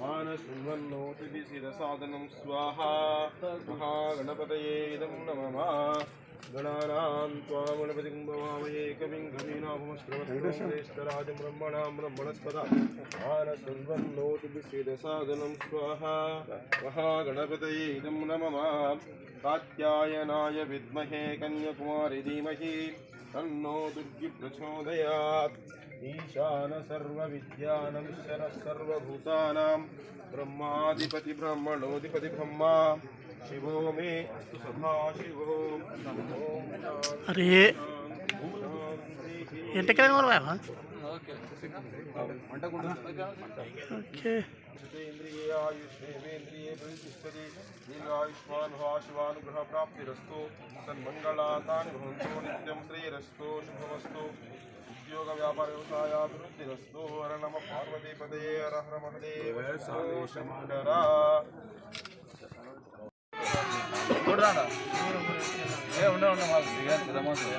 मानशृण्वन्नोतिभिशिरसादनं स्वाहा महागणपतये इदं नमः गणानां त्वां गणपतिं भवामहे कविं कवीनाभमश्रवश्रेष्ठराजं ब्रह्मणां ब्रह्मणस्पदा मानशृण्वन्नोतिभिशिरसादनं स्वाहा महागणपतये इदं नमः कात्यायनाय विद्महे कन्याकुमारि धीमहि तन्नो दुर्गिप्रचोदयात् ब्रह्माधिपति सर्वभूतानां ब्रह्मा शिवो मे अस्तु सभा शिवो। अरे। ಎಂಟಕ್ಕೆ ಓಕೆ इंद्रिये आयुष्वेन्द्रिये प्रतिष्ठति दीर्घायुष्मान् वा शिवानुग्रहप्राप्तिरस्तु। तन्मङ्गलातानि भवन्तो नित्यम् వ్యాపారవృద్ధిరస్తు నమ పార్వతీపదే హర మహదేవ శంకర. ఉండే ఉండే వాళ్ళు